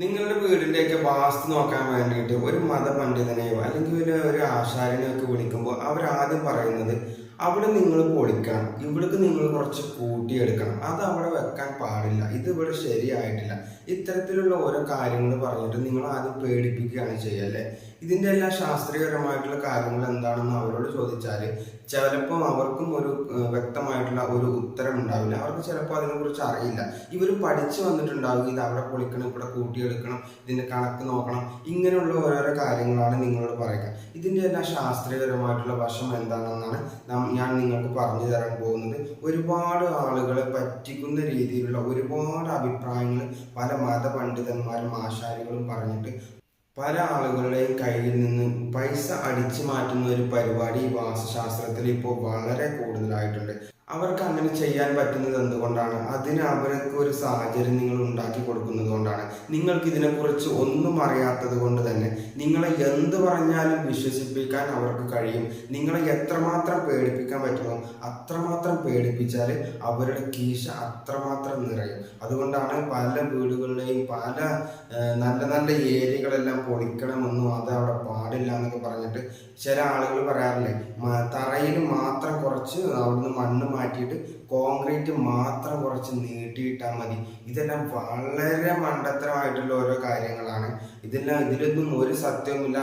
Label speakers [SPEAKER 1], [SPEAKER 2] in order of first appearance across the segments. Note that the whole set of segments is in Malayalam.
[SPEAKER 1] നിങ്ങളുടെ വീടിന്റെയൊക്കെ വാസ്തു നോക്കാൻ വേണ്ടിയിട്ട് ഒരു മതപണ്ഡിതനെയോ അല്ലെങ്കിൽ ഒരു ഒരു ആശാരനെയോ ഒക്കെ വിളിക്കുമ്പോൾ അവർ ആദ്യം പറയുന്നത് അവിടെ നിങ്ങൾ പൊളിക്കണം ഇവിടേക്ക് നിങ്ങൾ കുറച്ച് കൂട്ടിയെടുക്കണം. അത് അവിടെ വെക്കാൻ പാടില്ല ഇത് ഇവിടെ ശരിയായിട്ടില്ല. ഇത്തരത്തിലുള്ള ഓരോ കാര്യങ്ങൾ പറഞ്ഞിട്ട് നിങ്ങൾ ആദ്യം പേടിപ്പിക്കുകയാണ് ചെയ്യുക അല്ലേ എല്ലാ ശാസ്ത്രീയപരമായിട്ടുള്ള കാര്യങ്ങൾ എന്താണെന്ന് അവരോട് ചോദിച്ചാൽ ചിലപ്പം അവർക്കും ഒരു വ്യക്തമായിട്ടുള്ള ഒരു ഉത്തരം ഉണ്ടാവില്ല. അവർക്ക് ചിലപ്പോൾ അതിനെക്കുറിച്ച് അറിയില്ല. ഇവർ പഠിച്ചു വന്നിട്ടുണ്ടാവും ഇത് അവിടെ പൊളിക്കണം ഇവിടെ കൂട്ടിയെടുക്കണം ഇതിന്റെ കണക്ക് നോക്കണം ഇങ്ങനെയുള്ള ഓരോരോ കാര്യങ്ങളാണ് നിങ്ങളോട് പറയുക. ഇതിന്റെ എല്ലാം ശാസ്ത്രീയപരമായിട്ടുള്ള വശം എന്താണെന്നാണ് ഞാൻ നിങ്ങൾക്ക് പറഞ്ഞു തരാൻ പോകുന്നത്. ഒരുപാട് ആളുകളെ പറ്റിക്കുന്ന രീതിയിലുള്ള ഒരുപാട് അഭിപ്രായങ്ങൾ പല മത പണ്ഡിതന്മാരും ആശാരികളും പറഞ്ഞിട്ട് പല ആളുകളുടെയും കയ്യിൽ നിന്ന് പൈസ അടിച്ചു മാറ്റുന്ന ഒരു പരിപാടി വാസ്തുശാസ്ത്രത്തിൽ ഇപ്പോൾ വളരെ കൂടുതലായിട്ടുണ്ട്. അവർക്ക് അങ്ങനെ ചെയ്യാൻ പറ്റുന്നത് എന്തുകൊണ്ടാണ്? അതിന് അവർക്ക് ഒരു സാഹചര്യം നിങ്ങൾ ഉണ്ടാക്കി കൊടുക്കുന്നത് കൊണ്ടാണ്. നിങ്ങൾക്ക് ഇതിനെക്കുറിച്ച് ഒന്നും അറിയാത്തത് കൊണ്ട് തന്നെ നിങ്ങളെ എന്ത് പറഞ്ഞാലും വിശ്വസിപ്പിക്കാൻ അവർക്ക് കഴിയും. നിങ്ങളെ എത്രമാത്രം പേടിപ്പിക്കാൻ പറ്റുമോ അത്രമാത്രം പേടിപ്പിച്ചാൽ അവരുടെ കീശ അത്രമാത്രം നിറയും. അതുകൊണ്ടാണ് പല വീടുകളിലെയും പല നല്ല നല്ല ഏരിയകളെല്ലാം പൊളിക്കണമെന്നും അത് അവിടെ പാടില്ല എന്നൊക്കെ പറഞ്ഞിട്ട് ചില ആളുകൾ പറയാറില്ലേ തറയിൽ മാത്രം കുറച്ച് അവിടുന്ന് മണ്ണ് മാറ്റിയിട്ട് കോൺക്രീറ്റ് മാത്രം കുറച്ച് നീട്ടിയിട്ടാൽ മതി. ഇതെല്ലാം വളരെ മണ്ടത്തരമായിട്ടുള്ള ഓരോ കാര്യങ്ങളാണ്. ഇതെല്ലാം ഇതിലൊന്നും ഒരു സത്യവുമില്ല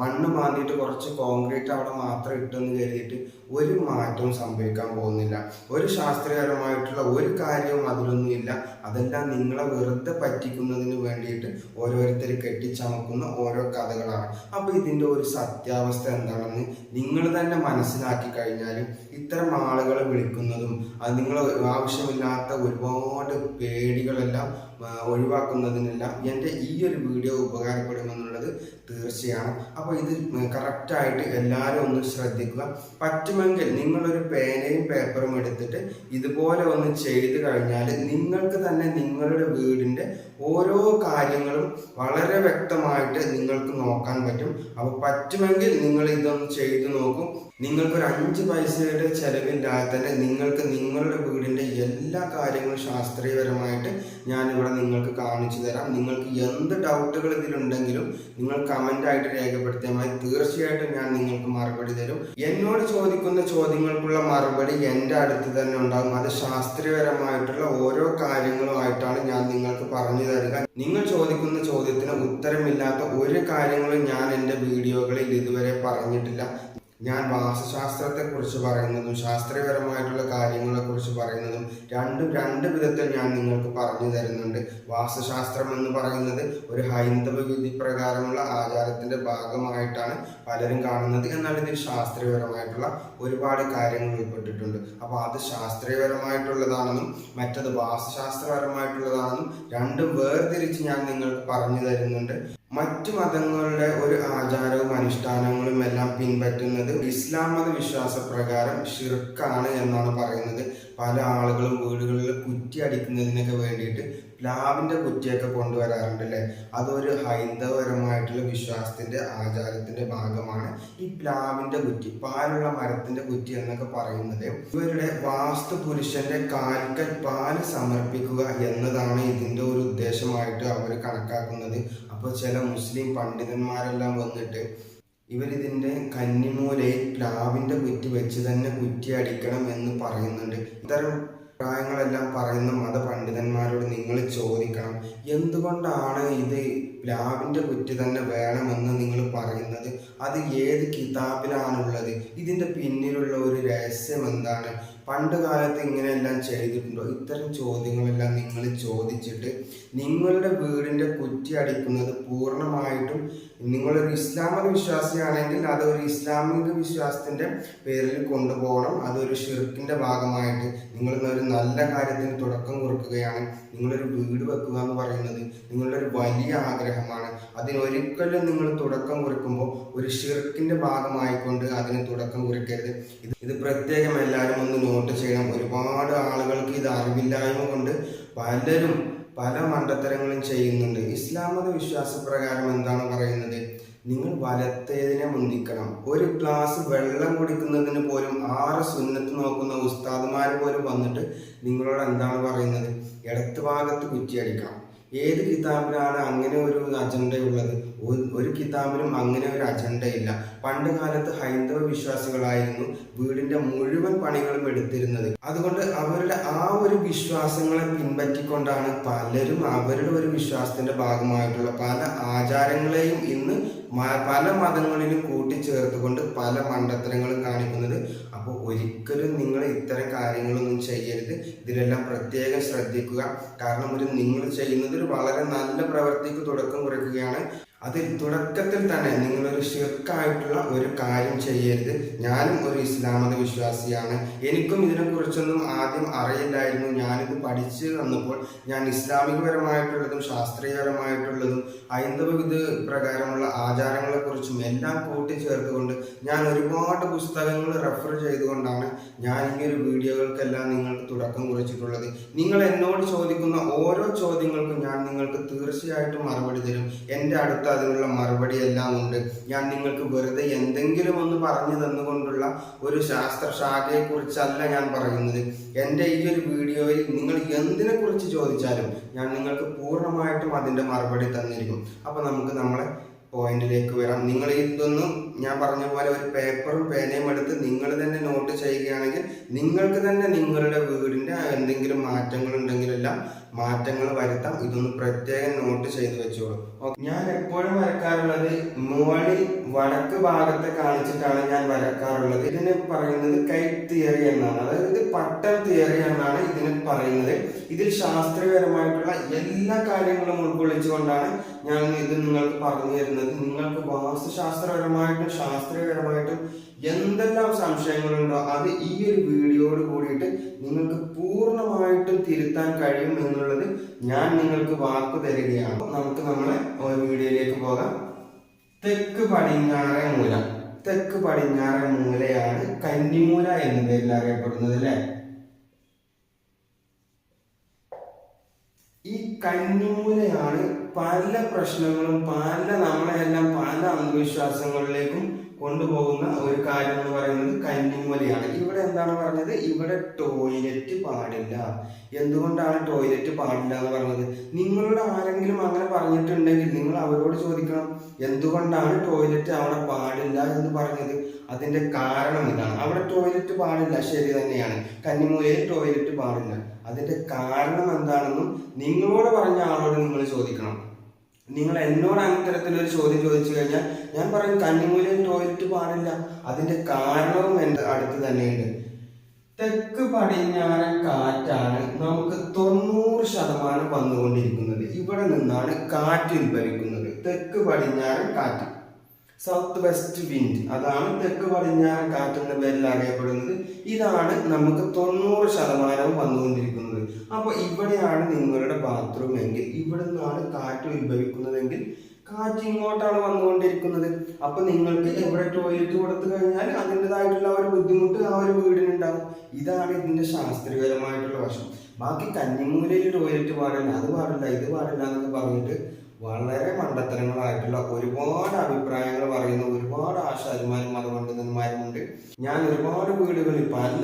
[SPEAKER 1] മണ്ണ് മാന്തിയിട്ട് കുറച്ച് കോൺക്രീറ്റ് അവിടെ മാത്രം ഇട്ടെന്ന് കരുതിയിട്ട് ഒരു മാറ്റവും സംഭവിക്കാൻ പോകുന്നില്ല. ഒരു ശാസ്ത്രീയപരമായിട്ടുള്ള ഒരു കാര്യവും അതിലൊന്നും ഇല്ല. അതെല്ലാം നിങ്ങളെ വെറുതെ പറ്റിക്കുന്നതിന് വേണ്ടിയിട്ട് ഓരോരുത്തർ കെട്ടിച്ചമക്കുന്ന ഓരോ കഥകളാണ്. അപ്പോൾ ഇതിന്റെ ഒരു സത്യാവസ്ഥ എന്താണെന്ന് നിങ്ങൾ തന്നെ മനസ്സിലാക്കി കഴിഞ്ഞാൽ ഇത്തരം ആളുകളെ വിളിക്കുന്നതും അത് നിങ്ങൾ ആവശ്യമില്ലാത്ത ഒരുപാട് പേടികളെല്ലാം ഒഴിവാക്കുന്നതിനെല്ലാം എന്റെ ഈ ഒരു വീഡിയോ ഉപകാരപ്പെടുമെന്നുള്ളത് തീർച്ചയാണ്. അപ്പോൾ ഇത് കറക്റ്റായിട്ട് എല്ലാവരും ഒന്ന് ശ്രദ്ധിക്കുക. പറ്റുമെങ്കിൽ നിങ്ങളൊരു പേനയും പേപ്പറും എടുത്തിട്ട് ഇതുപോലെ ഒന്ന് ചെയ്ത് കഴിഞ്ഞാൽ നിങ്ങൾക്ക് തന്നെ നിങ്ങളുടെ വീടിന്റെ ഓരോ കാര്യങ്ങളും വളരെ വ്യക്തമായിട്ട് നിങ്ങൾക്ക് നോക്കാൻ പറ്റും. അപ്പോൾ പറ്റുമെങ്കിൽ നിങ്ങൾ ഇതൊന്ന് ചെയ്തു നോക്കും. നിങ്ങൾക്കൊരു അഞ്ച് പൈസയുടെ ചെലവില്ലാതെ തന്നെ നിങ്ങൾക്ക് നിങ്ങളുടെ വീടിന്റെ എല്ലാ കാര്യങ്ങളും ശാസ്ത്രീയപരമായിട്ട് ഞാനിവിടെ നിങ്ങൾക്ക് കാണിച്ചു തരാം. നിങ്ങൾക്ക് എന്ത് ഡൗട്ടുകൾ ഇതിലുണ്ടെങ്കിലും നിങ്ങൾ കമന്റ് ആയിട്ട് രേഖപ്പെടുത്തിയാൽ മതി. തീർച്ചയായിട്ടും ഞാൻ നിങ്ങൾക്ക് മറുപടി തരും. എന്നോട് ചോദിക്കുന്ന ചോദ്യങ്ങൾക്കുള്ള മറുപടി എന്റെ അടുത്ത് തന്നെ ഉണ്ടാകും. അത് ശാസ്ത്രീയപരമായിട്ടുള്ള ഓരോ കാര്യങ്ങളുമായിട്ടാണ് ഞാൻ നിങ്ങൾക്ക് പറഞ്ഞു തരിക. നിങ്ങൾ ചോദിക്കുന്ന ചോദ്യത്തിന് ഉത്തരമില്ലാത്ത ഒരു കാര്യങ്ങളും ഞാൻ എന്റെ വീഡിയോകളിൽ ഇതുവരെ പറഞ്ഞിട്ടില്ല. ഞാൻ വാസ്തുശാസ്ത്രത്തെ കുറിച്ച് പറയുന്നതും ശാസ്ത്രീയപരമായിട്ടുള്ള കാര്യങ്ങളെ കുറിച്ച് പറയുന്നതും രണ്ടും രണ്ട് വിധത്തിൽ ഞാൻ നിങ്ങൾക്ക് പറഞ്ഞു തരുന്നുണ്ട്. വാസ്തുശാസ്ത്രം എന്ന് പറയുന്നത് ഒരു ഹൈന്ദവ വിധി പ്രകാരമുള്ള ആചാരത്തിന്റെ ഭാഗമായിട്ടാണ് പലരും കാണുന്നത്. എന്നാൽ ഇതിൽ ശാസ്ത്രീയപരമായിട്ടുള്ള ഒരുപാട് കാര്യങ്ങൾ ഉൾപ്പെട്ടിട്ടുണ്ട്. അപ്പോൾ അത് ശാസ്ത്രീയപരമായിട്ടുള്ളതാണെന്നും മറ്റത് വാസ്തുശാസ്ത്രപരമായിട്ടുള്ളതാണെന്നും രണ്ടും വേർതിരിച്ച് ഞാൻ നിങ്ങൾക്ക് പറഞ്ഞു തരുന്നുണ്ട്. മറ്റു മതങ്ങളുടെ ഒരു ആചാരവും അനുഷ്ഠാനങ്ങളും എല്ലാം പിൻപറ്റുന്നത് ഇസ്ലാം മത വിശ്വാസ പ്രകാരം ഷിർക്കാണ് എന്നാണ് പറയുന്നത്. പല ആളുകളും വീടുകളിൽ കുറ്റി അടിക്കുന്നതിനൊക്കെ വേണ്ടിയിട്ട് പ്ലാവിന്റെ കുറ്റിയൊക്കെ കൊണ്ടുവരാറുണ്ട് അല്ലേ അതൊരു ഹൈന്ദവപരമായിട്ടുള്ള വിശ്വാസത്തിന്റെ ആചാരത്തിന്റെ ഭാഗമാണ് ഈ പ്ലാവിന്റെ കുറ്റി പാലുള്ള മരത്തിന്റെ കുറ്റി എന്നൊക്കെ പറയുന്നത്. ഇവരുടെ വാസ്തു പുരുഷന്റെ കാൽക്കൽ പാൽ സമർപ്പിക്കുക എന്നതാണ് ഇതിന്റെ ഒരു ഉദ്ദേശമായിട്ട് അവർ കണക്കാക്കുന്നത്. അപ്പോൾ ചില മുസ്ലിം പണ്ഡിതന്മാരെല്ലാം വന്നിട്ട് ഇവരിതിന്റെ കന്നിമൂലയിൽ പ്ലാവിന്റെ കുറ്റി വെച്ച് തന്നെ കുറ്റി അടിക്കണം എന്ന് പറയുന്നുണ്ട്. ഇത്തരം അഭിപ്രായങ്ങളെല്ലാം പറയുന്ന മതപണ്ഡിതന്മാരോട് നിങ്ങൾ ചോദിക്കണം എന്തുകൊണ്ടാണ് ഇത് പ്ലാവിന്റെ കുറ്റി തന്നെ വേണമെന്ന് നിങ്ങൾ പറയുന്നത്? അത് ഏത് കിതാബിലാണുള്ളത്? ഇതിന്റെ പിന്നിലുള്ള ഒരു രഹസ്യം എന്താണ്? പണ്ട് കാലത്ത് ഇങ്ങനെയെല്ലാം ചെയ്തിട്ടുണ്ടോ? ഇത്തരം ചോദ്യങ്ങളെല്ലാം നിങ്ങൾ ചോദിച്ചിട്ട് നിങ്ങളുടെ വീടിന്റെ കുറ്റി അടിക്കുന്നത് പൂർണമായിട്ടും നിങ്ങളൊരു ഇസ്ലാമിക വിശ്വാസിയാണെങ്കിൽ അത് ഒരു ഇസ്ലാമിക വിശ്വാസത്തിന്റെ പേരിൽ കൊണ്ടുപോകണം. അതൊരു ഷിർക്കിന്റെ ഭാഗമായിട്ട് നിങ്ങൾ ഒരു നല്ല കാര്യത്തിന് തുടക്കം കുറിക്കുകയാണ്. നിങ്ങളൊരു വീട് വെക്കുക എന്ന് പറയുന്നത് നിങ്ങളുടെ ഒരു വലിയ ആഗ്രഹമാണ്. അതിനൊരിക്കലും നിങ്ങൾ തുടക്കം കുറിക്കുമ്പോൾ ഒരു ഷിർക്കിന്റെ ഭാഗമായിക്കൊണ്ട് അതിന് തുടക്കം കുറിക്കരുത്. ഇത് ഇത് പ്രത്യേകം എല്ലാവരും ഒന്ന് നോട്ട് ചെയ്യണം. ഒരുപാട് ആളുകൾക്ക് ഇത് അറിവില്ലായ്മ കൊണ്ട് പലരും പല മണ്ടത്തരങ്ങളും ചെയ്യുന്നുണ്ട്. ഇസ്ലാം വിശ്വാസപ്രകാരം വിശ്വാസ പ്രകാരം എന്താണ് പറയുന്നത്? നിങ്ങൾ വലത്തേതിനെ മുന്തിക്കണം. ഒരു ഗ്ലാസ് വെള്ളം കുടിക്കുന്നതിന് പോലും ആറ് സുന്നത്ത് നോക്കുന്ന ഉസ്താദുമാർ പോലും വന്നിട്ട് നിങ്ങളോട് എന്താണ് പറയുന്നത്? ഇടത്ത് ഭാഗത്ത് കുറ്റിയടിക്കണം ഏത് കിതാബിലാണ് അങ്ങനെ ഒരു അജണ്ടയുള്ളത്? ഒരു- ഒരു കിതാബിലും അങ്ങനെ ഒരു അജണ്ടയില്ല പണ്ട് കാലത്ത് ഹൈന്ദവ വിശ്വാസികളായിരുന്നു വീടിന്റെ മുഴുവൻ പണികളും എടുത്തിരുന്നത്. അതുകൊണ്ട് അവരുടെ ആ ഒരു വിശ്വാസങ്ങളെ പിൻപറ്റിക്കൊണ്ടാണ് പലരും അവരുടെ ഒരു വിശ്വാസത്തിന്റെ ഭാഗമായിട്ടുള്ള പല ആചാരങ്ങളെയും ഇന്ന് പല മതങ്ങളിലും കൂട്ടിച്ചേർത്തുകൊണ്ട് പല മണ്ടത്തരങ്ങളും കാണിക്കുന്നത്. അപ്പോൾ ഒരിക്കലും നിങ്ങൾ ഇത്തരം കാര്യങ്ങളൊന്നും ചെയ്യരുത്. ഇതിലെല്ലാം പ്രത്യേകം ശ്രദ്ധിക്കുക. കാരണം ഒരു നിങ്ങൾ ചെയ്യുന്നത് വളരെ നല്ല പ്രവൃത്തിക്ക് തുടക്കം കുറിക്കുകയാണ്. അതിൽ തുടക്കത്തിൽ തന്നെ നിങ്ങളൊരു ഷിർക്കായിട്ടുള്ള ഒരു കാര്യം ചെയ്യരുത്. ഞാനും ഒരു ഇസ്ലാം മത വിശ്വാസിയാണ്. എനിക്കും ഇതിനെക്കുറിച്ചൊന്നും ആദ്യം അറിയില്ലായിരുന്നു. ഞാനിത് പഠിച്ച് വന്നപ്പോൾ ഞാൻ ഇസ്ലാമികപരമായിട്ടുള്ളതും ശാസ്ത്രീയപരമായിട്ടുള്ളതും ഹൈന്ദവ വിധ പ്രകാരമുള്ള ആചാരങ്ങളെക്കുറിച്ചും എല്ലാം കൂട്ടിച്ചേർത്തുകൊണ്ട് ഞാൻ ഒരുപാട് പുസ്തകങ്ങൾ റെഫർ ചെയ്തുകൊണ്ടാണ് ഞാൻ ഈ ഒരു വീഡിയോകൾക്കെല്ലാം നിങ്ങൾക്ക് തുടക്കം കുറിച്ചിട്ടുള്ളത്. നിങ്ങൾ എന്നോട് ചോദിക്കുന്ന ഓരോ ചോദ്യങ്ങൾക്കും ഞാൻ നിങ്ങൾക്ക് തീർച്ചയായിട്ടും മറുപടി തരും. എന്റെ അടുത്ത് അതിനുള്ള മറുപടി എല്ലാം ഉണ്ട്. ഞാൻ നിങ്ങൾക്ക് വെറുതെ എന്തെങ്കിലും ഒന്ന് പറഞ്ഞു തന്നുകൊണ്ടുള്ള ഒരു ശാസ്ത്രശാഖയെ കുറിച്ചല്ല ഞാൻ പറയുന്നത്. എന്റെ ഈ ഒരു വീഡിയോയിൽ നിങ്ങൾ എന്തിനെ കുറിച്ച് ചോദിച്ചാലും ഞാൻ നിങ്ങൾക്ക് പൂർണമായിട്ടും അതിന്റെ മറുപടി തന്നിരിക്കും. അപ്പോൾ നമുക്ക് നമ്മളെ പോയിന്റിലേക്ക് വരാം. നിങ്ങൾ ഇതൊന്നും ഞാൻ പറഞ്ഞ പോലെ ഒരു പേപ്പറും പേനയും എടുത്ത് നിങ്ങൾ തന്നെ നോട്ട് ചെയ്യുകയാണെങ്കിൽ നിങ്ങൾക്ക് തന്നെ നിങ്ങളുടെ വീടിന്റെ എന്തെങ്കിലും മാറ്റങ്ങൾ ഉണ്ടെങ്കിലെല്ലാം മാറ്റങ്ങൾ വരുത്താം. ഇതൊന്ന് പ്രത്യേകം നോട്ട് ചെയ്ത് വെച്ചോളൂ. ഞാൻ എപ്പോഴും വരക്കാറുള്ളത് മുകളിൽ വടക്ക് ഭാഗത്തെ കാണിച്ചിട്ടാണ് ഞാൻ വരക്കാറുള്ളത്. ഇതിന് പറയുന്നത് കൈ തിയറി എന്നാണ്. അതായത് പട്ടം തിയറി എന്നാണ് ഇതിന് പറയുന്നത്. ഇതിൽ ശാസ്ത്രീയപരമായിട്ടുള്ള എല്ലാ കാര്യങ്ങളും ഉൾക്കൊള്ളിച്ചുകൊണ്ടാണ് ഞാൻ ഇത് നിങ്ങൾക്ക് പറഞ്ഞു തരുന്നത്. നിങ്ങൾക്ക് വാസ്തുശാസ്ത്രപരമായിട്ടും ശാസ്ത്രീയപരമായിട്ടും എന്തെല്ലാം സംശയങ്ങളുണ്ടോ അത് ഈ ഒരു വീഡിയോയോട് കൂടിയിട്ട് നിങ്ങൾക്ക് പൂർണമായിട്ടും തിരുത്താൻ കഴിയും എന്നുള്ളത് ഞാൻ നിങ്ങൾക്ക് വാക്ക് തരികയാണ്. നമുക്ക് നമ്മളെ വീഡിയോയിലേക്ക് പോകാം. തെക്ക് പടിഞ്ഞാറേ മൂല. തെക്ക് പടിഞ്ഞാറേ മൂലയാണ് കന്നിമൂല എന്ന പേരിൽ അറിയപ്പെടുന്നത് അല്ലേ? ഈ കന്നിമൂലയാണ് പല പ്രശ്നങ്ങളും പല നമ്മളെല്ലാം പല അന്ധവിശ്വാസങ്ങളിലേക്കും കൊണ്ടുപോകുന്ന ഒരു കാര്യം എന്ന് പറയുന്നത് കന്നിമൂലയാണ് ഇവിടെ എന്താണ് പറഞ്ഞത്? ഇവിടെ ടോയ്ലറ്റ് പാടില്ല. എന്തുകൊണ്ടാണ് ടോയ്ലറ്റ് പാടില്ല എന്ന് പറഞ്ഞത്? നിങ്ങളോട് ആരെങ്കിലും അങ്ങനെ പറഞ്ഞിട്ടുണ്ടെങ്കിൽ നിങ്ങൾ അവരോട് ചോദിക്കണം എന്തുകൊണ്ടാണ് ടോയ്ലറ്റ് അവിടെ പാടില്ല എന്ന് പറഞ്ഞത്? അതിന്റെ കാരണം ഇതാണ്. അവിടെ ടോയ്ലറ്റ് പാടില്ല ശരി തന്നെയാണ്. കന്നിമൂലയിൽ ടോയ്ലറ്റ് പാടില്ല. അതിന്റെ കാരണം എന്താണെന്നും നിങ്ങളോട് പറഞ്ഞ ആളോട് നിങ്ങൾ ചോദിക്കണം. നിങ്ങൾ എന്നോട് അത്തരത്തിലൊരു ചോദ്യം ചോദിച്ചു കഴിഞ്ഞാൽ ഞാൻ പറയും കന്നിമൂലം ടോയ്ലറ്റ് പാടില്ല. അതിന്റെ കാരണവും എന്റെ അടുത്ത് തന്നെയുണ്ട്. തെക്ക് പടിഞ്ഞാറൻ കാറ്റാണ് നമുക്ക് തൊണ്ണൂറ് ശതമാനം വന്നുകൊണ്ടിരിക്കുന്നത്. ഇവിടെ നിന്നാണ് കാറ്റ് ഉത്ഭവിക്കുന്നത്. തെക്ക് പടിഞ്ഞാറൻ കാറ്റ്. സൗത്ത് വെസ്റ്റ് വിൻഡ് അതാണ് തെക്ക് പടിഞ്ഞാറൻ കാറ്റ് എന്ന പേരിൽ അറിയപ്പെടുന്നത്. ഇതാണ് നമുക്ക് തൊണ്ണൂറ് ശതമാനവും വന്നുകൊണ്ടിരിക്കുന്നത്. അപ്പോൾ ഇവിടെയാണ് നിങ്ങളുടെ ബാത്റൂം എങ്കിൽ ഇവിടെ നിന്നാണ് കാറ്റ് ഉത്ഭവിക്കുന്നതെങ്കിൽ കാറ്റ് ഇങ്ങോട്ടാണ് വന്നുകൊണ്ടിരിക്കുന്നത്. അപ്പൊ നിങ്ങൾക്ക് ഇവിടെ ടോയ്ലറ്റ് കൊടുത്തു കഴിഞ്ഞാൽ അതിന്റെതായിട്ടുള്ള ഒരു ബുദ്ധിമുട്ട് ആ ഒരു വീടിനുണ്ടാവും. ഇതാണ് ഇതിന്റെ ശാസ്ത്രീയപരമായിട്ടുള്ള വശം. ബാക്കി കന്നിമൂലയിൽ ടോയ്ലറ്റ് പാടില്ല അത് പാടില്ല ഇത് പാടില്ല എന്നൊക്കെ പറഞ്ഞിട്ട് വളരെ മണ്ടത്തരങ്ങളായിട്ടുള്ള ഒരുപാട് അഭിപ്രായങ്ങൾ പറയുന്ന ഒരുപാട് ആശാരിമാരും മതപണ്ഡിതന്മാരും ഉണ്ട് ഞാൻ ഒരുപാട് വീടുകളിൽ പല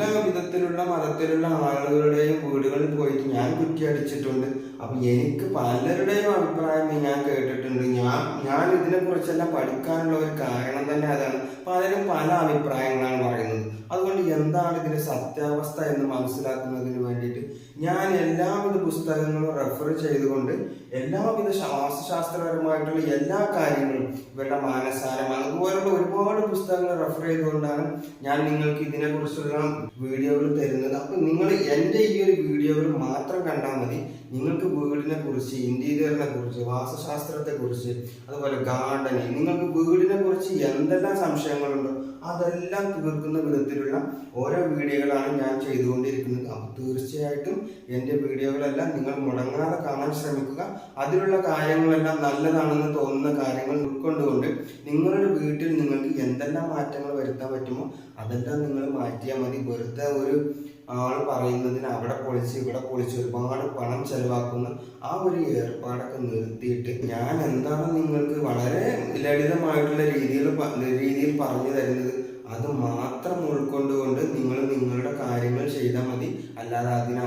[SPEAKER 1] വിധത്തിലുള്ള മതത്തിലുള്ള ആളുകളുടെയും വീടുകളിൽ പോയിട്ട് ഞാൻ കുറ്റിയടിച്ചിട്ടുണ്ട് അപ്പൊ എനിക്ക് പലരുടെയും അഭിപ്രായം ഞാൻ കേട്ടിട്ടുണ്ട്. ഞാൻ ഞാൻ ഇതിനെ കുറിച്ചെല്ലാം പഠിക്കാനുള്ള ഒരു കാരണം തന്നെ അതാണ്. പലരും പല അഭിപ്രായങ്ങളാണ് പറയുന്നത്. അതുകൊണ്ട് എന്താണ് ഇതിന്റെ സത്യാവസ്ഥ എന്ന് മനസ്സിലാക്കുന്നതിന് വേണ്ടിയിട്ട് ഞാൻ എല്ലാവിധ പുസ്തകങ്ങളും റെഫർ ചെയ്തുകൊണ്ട് എല്ലാവിധ ശാസ്ത്രപരമായിട്ടുള്ള എല്ലാ കാര്യങ്ങളും ഇവരുടെ മാനസാരം അതുപോലുള്ള ഒരുപാട് പുസ്തകങ്ങൾ റെഫർ ചെയ്തുകൊണ്ടാണ് ഞാൻ നിങ്ങൾക്ക് ഇതിനെക്കുറിച്ചുള്ള വീഡിയോകൾ തരുന്നത്. അപ്പം നിങ്ങൾ എന്റെ ഈ ഒരു വീഡിയോകൾ മാത്രം കണ്ടാൽ മതി. നിങ്ങൾക്ക് വീടിനെ കുറിച്ച് ഇന്റീരിയറിനെ കുറിച്ച് വാസ്തുശാസ്ത്രത്തെ കുറിച്ച് അതുപോലെ ഗാർഡനിങ് നിങ്ങൾക്ക് വീടിനെ കുറിച്ച് എന്തെല്ലാം സംശയങ്ങളുണ്ടോ അതെല്ലാം തീർക്കുന്ന വിധത്തിലുള്ള ഓരോ വീഡിയോകളാണ് ഞാൻ ചെയ്തുകൊണ്ടിരിക്കുന്നത്. അപ്പോൾ തീർച്ചയായിട്ടും എന്റെ വീഡിയോകളെല്ലാം നിങ്ങൾ മുടങ്ങാതെ കാണാൻ ശ്രമിക്കുക. അതിലുള്ള കാര്യങ്ങളെല്ലാം നല്ലതാണെന്ന് തോന്നുന്ന കാര്യങ്ങൾ ഉൾക്കൊണ്ടുകൊണ്ട് നിങ്ങളുടെ വീട്ടിൽ നിങ്ങൾക്ക് എന്തെല്ലാം മാറ്റങ്ങൾ വരുത്താൻ പറ്റുമോ അതെല്ലാം നിങ്ങൾ മാറ്റിയാൽ മതി. വെറുതെ ഒരു ആൾ പറയുന്നതിന് അവിടെ പൊളിച്ച് ഇവിടെ പൊളിച്ച് ഒരുപാട് പണം ചെലവാക്കുന്ന ആ ഒരു ഏർപ്പാടൊക്കെ നിർത്തിയിട്ട് ഞാൻ എന്താണ് നിങ്ങൾക്ക് വളരെ ലളിതമായിട്ടുള്ള രീതിയിൽ രീതിയിൽ പറഞ്ഞു തരുന്നത്? അത് മാത്രം ഉൾക്കൊണ്ടുകൊണ്ട് നിങ്ങൾ നിങ്ങളുടെ കാര്യങ്ങൾ ചെയ്താൽ മതി. അല്ലാതെ അതിന്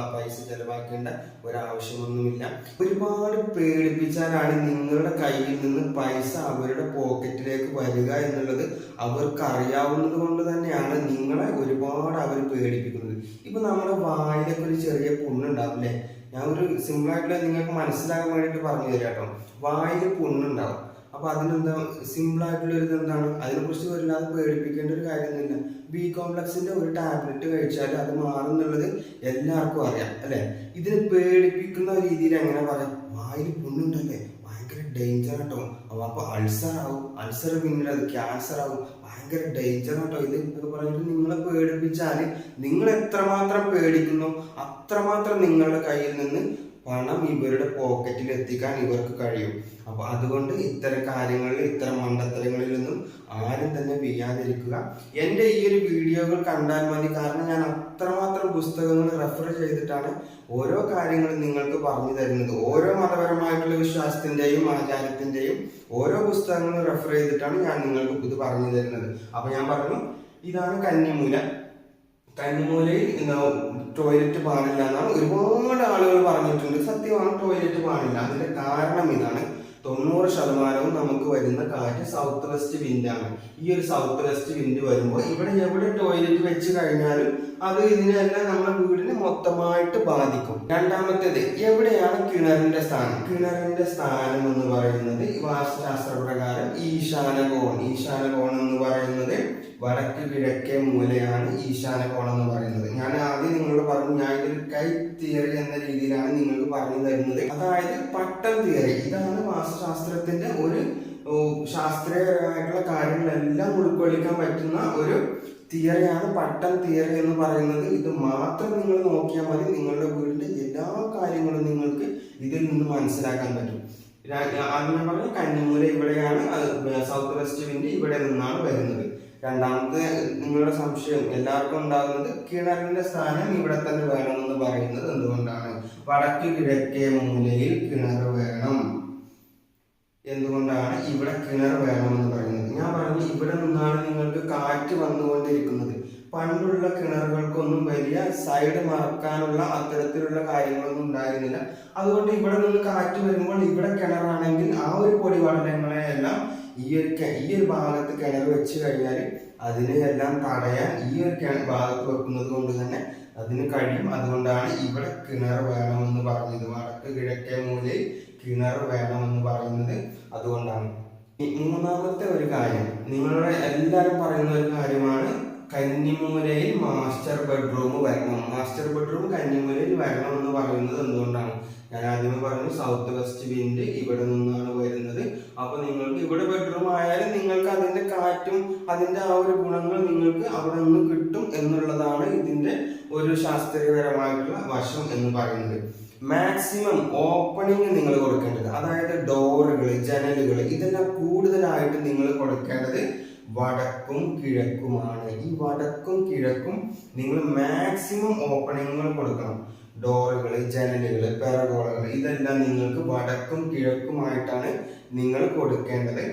[SPEAKER 1] ആ പൈസ ചെലവാക്കേണ്ട ഒരാവശ്യമൊന്നുമില്ല. ഒരുപാട് പേടിപ്പിച്ചാലാണ് നിങ്ങളുടെ കയ്യിൽ നിന്ന് പൈസ അവരുടെ പോക്കറ്റിലേക്ക് വരിക എന്നുള്ളത് അവർക്ക് അറിയാവുന്നത് കൊണ്ട് തന്നെയാണ് നിങ്ങളെ ഒരുപാട് അവർ പേടിപ്പിക്കുന്നത്. ഇപ്പൊ നമ്മുടെ വായിലൊക്കെ ഒരു ചെറിയ പുണ്ണുണ്ടാവും അല്ലെ? ഞാൻ ഒരു സിമ്പിൾ ആയിട്ടുള്ള നിങ്ങൾക്ക് മനസ്സിലാക്കാൻ വേണ്ടിയിട്ട് പറഞ്ഞു തരാം കേട്ടോ വായിൽ പുണ്ണുണ്ടാവും. അപ്പൊ അതിനെന്താ സിമ്പിൾ ആയിട്ടുള്ള ഒരു എന്താണ് അതിനെക്കുറിച്ച് വല്ലാതെ പേടിപ്പിക്കേണ്ട ഒരു കാര്യമൊന്നുമില്ല. ബി കോംപ്ലക്സിന്റെ ഒരു ടാബ്ലറ്റ് കഴിച്ചാൽ അത് മാറും എന്നുള്ളത് എല്ലാവർക്കും അറിയാം അല്ലെ? ഇതിനെ പേടിപ്പിക്കുന്ന രീതിയിൽ എങ്ങനെ പറയാം? വായിൽ പുണ്ണുണ്ടല്ലേ? ഭയങ്കര ഡേഞ്ചർ കേട്ടോ അപ്പൊ അൾസർ ആവും. അൾസർ പിന്നീട് അത് ക്യാൻസർ ആവും. ഭയങ്കര ഡേഞ്ചർ കേട്ടോ ഇത്. എന്നൊക്കെ പറഞ്ഞിട്ട് നിങ്ങളെ പേടിപ്പിച്ചാൽ നിങ്ങൾ എത്രമാത്രം പേടിക്കുന്നു അത്രമാത്രം നിങ്ങളുടെ കയ്യിൽ നിന്ന് പണം ഇവരുടെ പോക്കറ്റിൽ എത്തിക്കാൻ ഇവർക്ക് കഴിയും. അപ്പൊ അതുകൊണ്ട് ഇത്തരം കാര്യങ്ങളിൽ ഇത്തരം മണ്ടത്തരങ്ങളിലൊന്നും ആരും തന്നെ വീയാതിരിക്കുക. എന്റെ ഈ ഒരു വീഡിയോകൾ കണ്ടാൽ മതി. കാരണം ഞാൻ അത്രമാത്രം പുസ്തകങ്ങൾ റെഫർ ചെയ്തിട്ടാണ് ഓരോ കാര്യങ്ങളും നിങ്ങൾക്ക് പറഞ്ഞു തരുന്നത്. ഓരോ മതപരമായിട്ടുള്ള വിശ്വാസത്തിന്റെയും ആചാരത്തിന്റെയും ഓരോ പുസ്തകങ്ങളും റെഫർ ചെയ്തിട്ടാണ് ഞാൻ നിങ്ങൾക്ക് ഇത് പറഞ്ഞു തരുന്നത്. അപ്പൊ ഞാൻ പറഞ്ഞു ഇതാണ് കന്നിമൂല. കന്നിമൂലയിൽ ടോയ്ലറ്റ് പാടില്ല എന്നാണ് ഒരുപാട് ആളുകൾ പറഞ്ഞിട്ടുണ്ട്. സത്യമാണ് ടോയ്ലറ്റ് പാടില്ല. അതിന്റെ കാരണം ഇതാണ്. തൊണ്ണൂറ് ശതമാനവും നമുക്ക് വരുന്ന കാറ്റ് സൗത്ത് വെസ്റ്റ് വിൻഡാണ് ഈ ഒരു സൗത്ത് വെസ്റ്റ് വിൻഡ് വരുമ്പോൾ ഇവിടെ എവിടെ ടോയ്ലറ്റ് വെച്ച് കഴിഞ്ഞാലും അത് ഇതിനെല്ലാം നമ്മുടെ വീടിനെ മൊത്തമായിട്ട് ബാധിക്കും. രണ്ടാമത്തേത് എവിടെയാണ് കിണറിന്റെ സ്ഥാനം? കിണറിന്റെ സ്ഥാനം എന്ന് പറയുന്നത് വാസ്തുശാസ്ത്ര പ്രകാരം ഈശാനകോൺ. ഈശാനകോൺ എന്ന് പറയുന്നത് വടക്ക് കിഴക്കേ മൂലയാണ് ഈശാന ഈശാനകോണം എന്ന് പറയുന്നത്. ഞാൻ ആദ്യം നിങ്ങളോട് പറഞ്ഞു ഞാൻ ഇതൊരു കൈ തിയറി എന്ന രീതിയിലാണ് നിങ്ങൾക്ക് പറഞ്ഞു തരുന്നത്. അതായത് പട്ടം തിയറി. ഇതാണ് വാസ്തുശാസ്ത്രത്തിന്റെ ഒരു ശാസ്ത്രീയമായിട്ടുള്ള കാര്യങ്ങളെല്ലാം ഉൾക്കൊള്ളിക്കാൻ പറ്റുന്ന ഒരു തിയറിയാണ് പട്ടം തിയറി എന്ന് പറയുന്നത്. ഇത് മാത്രം നിങ്ങൾ നോക്കിയാൽ മതി. നിങ്ങളുടെ വീടിന്റെ എല്ലാ കാര്യങ്ങളും നിങ്ങൾക്ക് ഇതിൽ നിന്ന് മനസ്സിലാക്കാൻ പറ്റും. ആദ്യം ഞാൻ പറഞ്ഞു കന്നിമൂല ഇവിടെയാണ് സൗത്ത് വെസ്റ്റ് വിൻഡ് ഇവിടെ നിന്നാണ് വരുന്നത്. രണ്ടാമത്തെ നിങ്ങളുടെ സംശയം എല്ലാവർക്കും ഉണ്ടാകുന്നത് കിണറിന്റെ സ്ഥാനം ഇവിടെ തന്നെ വേണമെന്ന് പറയുന്നത് എന്തുകൊണ്ടാണ്? വടക്ക് കിഴക്കേ മൂലയിൽ കിണർ വേണം. എന്തുകൊണ്ടാണ് ഇവിടെ കിണർ വേണമെന്ന് പറയുന്നത്? ഞാൻ പറഞ്ഞു ഇവിടെ നിന്നാണ് നിങ്ങൾക്ക് കാറ്റ് വന്നുകൊണ്ടിരിക്കുന്നത്. പണ്ടുള്ള കിണറുകൾക്കൊന്നും വലിയ സൈഡ് മറക്കാനുള്ള അത്തരത്തിലുള്ള കാര്യങ്ങളൊന്നും ഉണ്ടായിരുന്നില്ല. അതുകൊണ്ട് ഇവിടെ നിന്ന് കാറ്റ് വരുമ്പോൾ ഇവിടെ കിണറാണെങ്കിൽ ആ ഒരു പൊടിപടലങ്ങളെയെല്ലാം ഈ ഒരു ഈ ഒരു ഭാഗത്ത് കിണർ വെച്ച് കഴിഞ്ഞാൽ അതിനെ എല്ലാം തടയാൻ ഈ ഒരു കിണർ ഭാഗത്ത് വെക്കുന്നത് കൊണ്ട് തന്നെ അതിന് കഴിയും. അതുകൊണ്ടാണ് ഇവിടെ കിണർ വേണമെന്ന് പറഞ്ഞത്. വടക്ക് കിഴക്കേ മൂലയിൽ കിണർ വേണമെന്ന് പറയുന്നത് അതുകൊണ്ടാണ്. മൂന്നാമത്തെ ഒരു കാര്യം നിങ്ങളുടെ എല്ലാവരും പറയുന്ന ഒരു കാര്യമാണ് കന്നിമൂലയിൽ മാസ്റ്റർ ബെഡ്റൂം വരണം. മാസ്റ്റർ ബെഡ്റൂം കന്നിമൂലയിൽ വരണം എന്ന് പറയുന്നത് എന്തുകൊണ്ടാണ്? ഞാൻ ആദ്യമേ പറഞ്ഞു സൗത്ത് വെസ്റ്റ് വിൻഡ് ഇവിടെ വരുന്നത് അപ്പൊ നിങ്ങൾക്ക് ഇവിടെ ബെഡ്റൂം ആയാലും നിങ്ങൾക്ക് അതിന്റെ കാറ്റും അതിന്റെ ആ ഒരു ഗുണങ്ങൾ നിങ്ങൾക്ക് അവിടെ നിന്ന് കിട്ടും എന്നുള്ളതാണ് ഇതിന്റെ ഒരു ശാസ്ത്രീയപരമായിട്ടുള്ള വശം എന്ന് പറയുന്നത്. മാക്സിമം ഓപ്പണിങ് നിങ്ങൾ കൊടുക്കേണ്ടത് അതായത് ഡോറുകൾ ജനലുകൾ ഇതെല്ലാം കൂടുതലായിട്ട് നിങ്ങൾ കൊടുക്കേണ്ടത് വടക്കും കിഴക്കുമാണ്. ഈ വടക്കും കിഴക്കും നിങ്ങൾ മാക്സിമം ഓപ്പണിങ്ങുകൾ കൊടുക്കണം. ഡോറുകൾ ജനലുകൾ പെറഗോളകൾ ഇതെല്ലാം നിങ്ങൾക്ക് വടക്കും കിഴക്കുമായിട്ടാണ് നിങ്ങൾ കൊടുക്കേണ്ടത്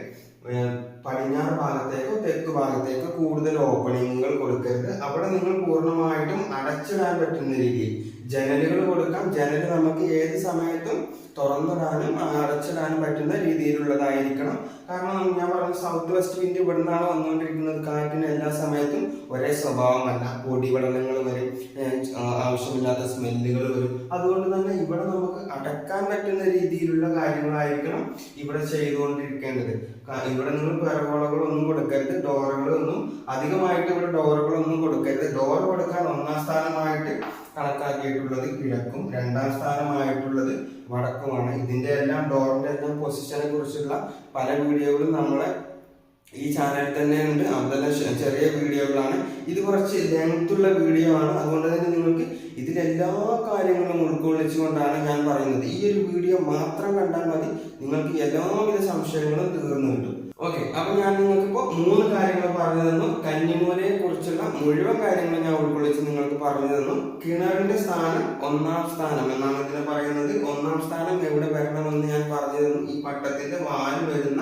[SPEAKER 1] പടിഞ്ഞാറ് ഭാഗത്തേക്കോ തെക്ക് ഭാഗത്തേക്കോ കൂടുതൽ ഓപ്പണിങ്ങുകൾ കൊടുക്കരുത്. അവിടെ നിങ്ങൾ പൂർണമായിട്ടും അടച്ചിടാൻ പറ്റുന്ന രീതിയിൽ ജനലുകൾ കൊടുക്കാം. ജനൽ നമുക്ക് ഏത് സമയത്തും തുറന്നിടാനും അടച്ചിടാനും പറ്റുന്ന രീതിയിലുള്ളതായിരിക്കണം. കാരണം ഞാൻ പറഞ്ഞു സൗത്ത് വെസ്റ്റ് വിൻഡ് ഇവിടെ നിന്നാണ് വന്നുകൊണ്ടിരിക്കുന്നത്. കാറ്റിന് എല്ലാ സമയത്തും ഒരേ സ്വഭാവമല്ല. പൊടിപടലങ്ങൾ വരും ആവശ്യമില്ലാത്ത സ്മെല്ലുകൾ വരും. അതുകൊണ്ട് തന്നെ ഇവിടെ നമുക്ക് അടക്കാൻ പറ്റുന്ന രീതിയിലുള്ള കാര്യങ്ങളായിരിക്കണം ഇവിടെ ചെയ്തുകൊണ്ടിരിക്കേണ്ടത്. ഇവിടെ നിങ്ങൾ പിറകോളകളൊന്നും കൊടുക്കരുത് ഡോറുകളൊന്നും അധികമായിട്ട് ഇവിടെ ഡോറുകളൊന്നും കൊടുക്കരുത്. ഡോർ കൊടുക്കാൻ ഒന്നാം സ്ഥാനമായിട്ട് കണക്കാക്കിയിട്ടുള്ളത് കിഴക്കും രണ്ടാം സ്ഥാനമായിട്ടുള്ളത് വടക്കുമാണ്. ഇതിന്റെ എല്ലാം ഡോറിന്റെ എല്ലാം പൊസിഷനെ കുറിച്ചുള്ള പല വീഡിയോകളും നമ്മളെ ഈ ചാനലിൽ തന്നെ ഉണ്ട്. അതെല്ലാം ചെറിയ വീഡിയോകളാണ്. ഇത് കുറച്ച് ലെങ്ത്തുള്ള വീഡിയോ ആണ്. അതുകൊണ്ട് തന്നെ നിങ്ങൾക്ക് ഇതിലെല്ലാ കാര്യങ്ങളും ഉൾക്കൊള്ളിച്ചുകൊണ്ടാണ് ഞാൻ പറയുന്നത്. ഈ ഒരു വീഡിയോ മാത്രം കണ്ടാൽ മതി. നിങ്ങൾക്ക് എല്ലാവിധ സംശയങ്ങളും തീർന്നു ഓക്കെ അപ്പൊ ഞാൻ നിങ്ങൾക്ക് ഇപ്പോൾ മൂന്ന് കാര്യങ്ങൾ പറഞ്ഞു തന്നു. കന്നിമൂലയെ കുറിച്ചുള്ള മുഴുവൻ കാര്യങ്ങൾ ഞാൻ ഉൾക്കൊള്ളിച്ച് നിങ്ങൾക്ക് പറഞ്ഞു തന്നു. കിണറിന്റെ സ്ഥാനം ഒന്നാം സ്ഥാനം എന്നാണ് ഇതിനെ പറയുന്നത്. ഒന്നാം സ്ഥാനം എവിടെ വരണമെന്ന് ഞാൻ പറഞ്ഞു തന്നു. ഈ പട്ടത്തിന്റെ വാൽ വരുന്ന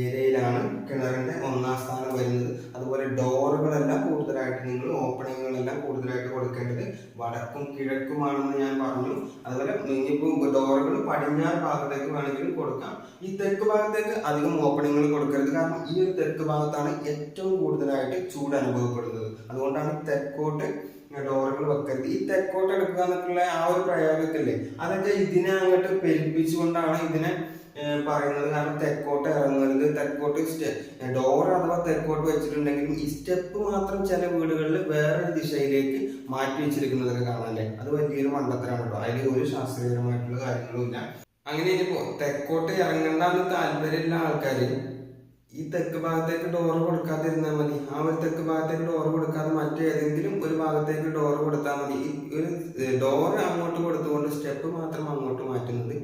[SPEAKER 1] ഏരിയയിലാണ് കിണറിന്റെ ഒന്നാം സ്ഥാനം വരുന്നത്. അതുപോലെ ഡോറുകളെല്ലാം കൂടുതലായിട്ട് നിങ്ങൾ ഓപ്പണിങ്ങുകളെല്ലാം കൂടുതലായിട്ട് കൊടുക്കേണ്ടത് വടക്കും കിഴക്കുമാണെന്ന് ഞാൻ പറഞ്ഞു. അതുപോലെ ഇപ്പോൾ ഡോറുകൾ പടിഞ്ഞാറ് ഭാഗത്തേക്ക് വേണമെങ്കിലും കൊടുക്കാം. ഈ തെക്ക് ഭാഗത്തേക്ക് അധികം ഓപ്പണിങ്ങുകൾ കൊടുക്കരുത്. കാരണം ഈ ഒരു തെക്ക് ഭാഗത്താണ് ഏറ്റവും കൂടുതലായിട്ട് ചൂട് അനുഭവപ്പെടുന്നത്. അതുകൊണ്ടാണ് തെക്കോട്ട് ഡോറുകൾ വെക്കരുത്. ഈ തെക്കോട്ട് എടുക്കുക എന്നൊക്കെയുള്ള ആ ഒരു പ്രയോഗത്തില്ലേ അതൊക്കെ ഇതിനെ അങ്ങോട്ട് പെരുപ്പിച്ചുകൊണ്ടാണ് ഇതിനെ പറയുന്നത് കാരണം തെക്കോട്ട് ഇറങ്ങരുത്. തെക്കോട്ട് ഡോർ അഥവാ തെക്കോട്ട് വെച്ചിട്ടുണ്ടെങ്കിലും ഈ സ്റ്റെപ്പ് മാത്രം ചില വീടുകളിൽ വേറൊരു ദിശയിലേക്ക് മാറ്റി വെച്ചിരിക്കുന്നതൊക്കെ കാണാല്ലേ അത് വലിയൊരു മണ്ടത്തരാണ് കേട്ടോ. അതിൽ ഒരു ശാസ്ത്രീയപരമായിട്ടുള്ള കാര്യങ്ങളും ഇല്ല. അങ്ങനെ ഇനിയിപ്പോ തെക്കോട്ട് ഇറങ്ങണ്ടെന്ന് താല്പര്യമുള്ള ആൾക്കാർ ഈ തെക്ക് ഭാഗത്തേക്ക് ഡോർ കൊടുക്കാതിരുന്നാൽ മതി. ആ ഒരു തെക്ക് ഭാഗത്തേക്ക് ഡോർ കൊടുക്കാതെ മറ്റേതെങ്കിലും ഒരു ഭാഗത്തേക്ക് ഡോർ കൊടുത്താൽ മതി. ഒരു ഡോർ അങ്ങോട്ട് കൊടുത്തുകൊണ്ട് സ്റ്റെപ്പ് മാത്രം അങ്ങോട്ട് മാറ്റുന്നത്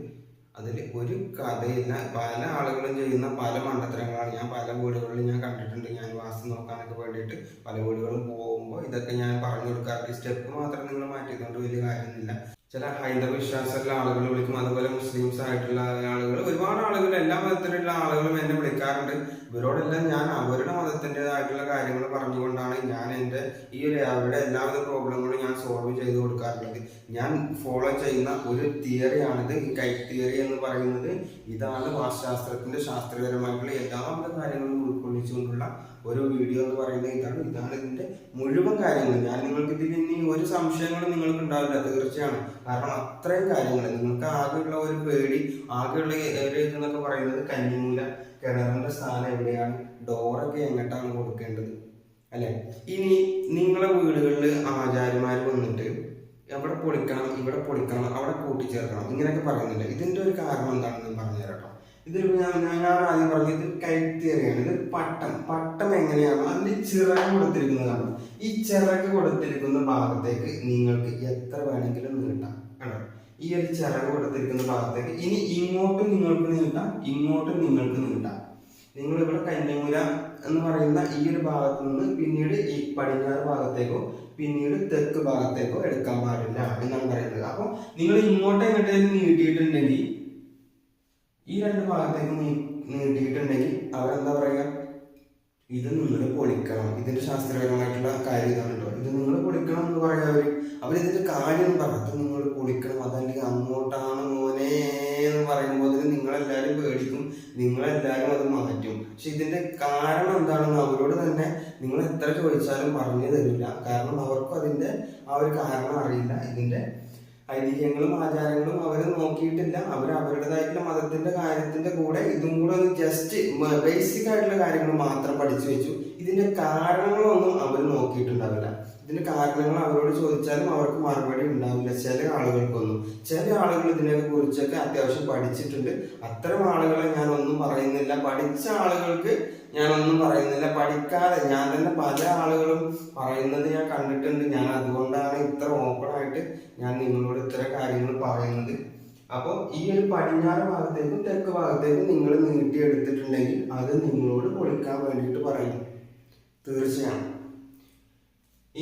[SPEAKER 1] അതിൽ ഒരു കഥയില്ല. പല ആളുകളും ചെയ്യുന്ന പല മണ്ടത്തരങ്ങളാണ്. ഞാൻ പല വീടുകളിലും ഞാൻ കണ്ടിട്ടുണ്ട്. ഞാൻ വാസം നോക്കാനൊക്കെ വേണ്ടിയിട്ട് പല വീടുകളും പോകുമ്പോൾ ഇതൊക്കെ ഞാൻ പറഞ്ഞു കൊടുക്കാറുണ്ട്. സ്റ്റെപ്പ് മാത്രം നിങ്ങൾ മാറ്റിയതുകൊണ്ട് വലിയ കാര്യമൊന്നുമില്ല. ചില ഹൈന്ദവ വിശ്വാസമുള്ള ആളുകൾ വിളിക്കും. അതുപോലെ മുസ്ലിംസ് ആയിട്ടുള്ള ആളുകൾ ഒരുപാട് ആളുകൾ എല്ലാ മതത്തിലുള്ള ആളുകളും എന്നെ വിളിക്കാറുണ്ട്. ഇവരോടെല്ലാം ഞാൻ അവരുടെ മതത്തിന്റെതായിട്ടുള്ള കാര്യങ്ങൾ പറഞ്ഞുകൊണ്ടാണ് ഞാൻ എന്റെ ഈ ഒരു അവരുടെ എല്ലാവിധ പ്രോബ്ലങ്ങളും ഞാൻ സോൾവ് ചെയ്ത് കൊടുക്കാറുള്ളത്. ഞാൻ ഫോളോ ചെയ്യുന്ന ഒരു തിയറിയാണിത്. ഈ കൈ തിയറി എന്ന് പറയുന്നത് ഇതാണ് വാസ്തുശാസ്ത്രത്തിന്റെ ശാസ്ത്രീയപരമായിട്ടുള്ള എല്ലാവിധ കാര്യങ്ങളും ഉൾക്കൊള്ളിച്ചുകൊണ്ടുള്ള ഓരോ വീഡിയോ എന്ന് പറയുന്നത് ഇതാണ്. ഇതാണ് ഇതിന്റെ മുഴുവൻ കാര്യങ്ങൾ ഞാൻ നിങ്ങൾക്ക് ഇതിൽ ഇനി ഒരു സംശയങ്ങളും നിങ്ങൾക്ക് ഉണ്ടാവില്ല തീർച്ചയാണ് കാരണം അത്രയും കാര്യങ്ങൾ നിങ്ങൾക്ക് ആകെയുള്ള ഒരു പേടി ആകെയുള്ള ഒരു ഇതെന്നൊക്കെ പറയുന്നത് കന്നിമൂല കിണറിന്റെ സ്ഥാനം എവിടെയാണ് ഡോറൊക്കെ എങ്ങോട്ടാണ് കൊടുക്കേണ്ടത്? അല്ലെ? ഇനി നിങ്ങളെ വീടുകളിൽ ആചാര്യന്മാർ വന്നിട്ട് എവിടെ പൊളിക്കണം ഇവിടെ പൊളിക്കണം അവിടെ കൂട്ടിച്ചേർക്കണം ഇങ്ങനെയൊക്കെ പറയുന്നില്ല ഇതിന്റെ ഒരു കാരണം എന്താണെന്ന് പറഞ്ഞു പറഞ്ഞു തരാം ഞാൻ ഞാൻ ആദ്യം പറഞ്ഞു ഇത് കൈത്തേറിയാണ് ഇത് പട്ടം. പട്ടം എങ്ങനെയാണ്? അതിന് ചിറക് കൊടുത്തിരിക്കുന്നതാണ്. ഈ ചിറക് കൊടുത്തിരിക്കുന്ന ഭാഗത്തേക്ക് നിങ്ങൾക്ക് എത്ര വേണമെങ്കിലും നീട്ടാം. കണ്ടോ ഈ ഒരു ചിറക് കൊടുത്തിരിക്കുന്ന ഭാഗത്തേക്ക് ഇനി ഇങ്ങോട്ടും നിങ്ങൾക്ക് നീട്ടാം ഇങ്ങോട്ടും നിങ്ങൾക്ക് നീട്ടാം. നിങ്ങൾ ഇവിടെ കന്യാമൂല എന്ന് പറയുന്ന ഈ ഒരു ഭാഗത്ത് നിന്ന് പിന്നീട് ഈ പടിഞ്ഞാറ് ഭാഗത്തേക്കോ പിന്നീട് തെക്ക് ഭാഗത്തേക്കോ എടുക്കാൻ പാടില്ല എന്നാണ് പറയുന്നത്. അപ്പോൾ നിങ്ങൾ ഇങ്ങോട്ട് എങ്ങോട്ടേലും നീട്ടിയിട്ടുണ്ടെങ്കിൽ ഈ രണ്ട് ഭാഗത്തേക്ക് നീട്ടിയിട്ടുണ്ടെങ്കിൽ അവരെന്താ പറയുക? ഇത് നിങ്ങൾ പൊളിക്കണം. ഇതിന്റെ ശാസ്ത്രപരമായിട്ടുള്ള കാര്യം ഇതാണ് കേട്ടോ. ഇത് നിങ്ങൾ പൊളിക്കണം എന്ന് പറയുക അവർ അവരിതിന്റെ കാര്യം പറഞ്ഞു അത് നിങ്ങൾ പൊളിക്കണം. അതല്ലെങ്കിൽ അങ്ങോട്ടാണ് മോനെ എന്ന് പറയുമ്പോൾ നിങ്ങളെല്ലാവരും പേടിക്കും. നിങ്ങളെല്ലാവരും അത് മാറ്റും. പക്ഷെ ഇതിന്റെ കാരണം എന്താണെന്ന് അവരോട് തന്നെ നിങ്ങൾ എത്ര ചോദിച്ചാലും പറഞ്ഞു തരില്ല. കാരണം അവർക്കും അതിന്റെ ആ ഒരു കാരണം അറിയില്ല. ഇതിന്റെ ഐതിഹ്യങ്ങളും ആചാരങ്ങളും അവർ നോക്കിയിട്ടില്ല. അവർ അവരുടേതായിട്ടുള്ള മതത്തിന്റെ കാര്യത്തിന്റെ കൂടെ ഇതും കൂടെ ഒന്ന് ജസ്റ്റ് ബേസിക് ആയിട്ടുള്ള കാര്യങ്ങൾ മാത്രം പഠിച്ചു വെച്ചു. ഇതിന്റെ കാരണങ്ങളൊന്നും അവർ നോക്കിയിട്ടുണ്ടാവില്ല. ഇതിന്റെ കാരണങ്ങൾ അവരോട് ചോദിച്ചാലും അവർക്ക് മറുപടി ഉണ്ടാവില്ല. ചില ആളുകൾക്കൊന്നും. ചില ആളുകൾ ഇതിനെ കുറിച്ചൊക്കെ അത്യാവശ്യം പഠിച്ചിട്ടുണ്ട്. അത്തരം ആളുകളെ ഞാൻ ഒന്നും പറയുന്നില്ല. പഠിച്ച ആളുകൾക്ക് ഞാൻ ഒന്നും പറയുന്നില്ല. പഠിക്കാതെ ഞാൻ തന്നെ പല ആളുകളും പറയുന്നത് ഞാൻ കണ്ടിട്ടുണ്ട്. ഞാൻ അതുകൊണ്ടാണ് ഇത്ര ഓപ്പൺ ആയിട്ട് ഞാൻ നിങ്ങളോട് ഇത്ര കാര്യങ്ങൾ പറയുന്നത്. അപ്പോൾ ഈ ഒരു പടിഞ്ഞാറ് ഭാഗത്തേക്കും തെക്ക് ഭാഗത്തേക്കും നിങ്ങൾ നീട്ടിയെടുത്തിട്ടുണ്ടെങ്കിൽ അത് നിങ്ങളോട് പൊളിക്കാൻ വേണ്ടിയിട്ട് പറയും. തീർച്ചയാണ്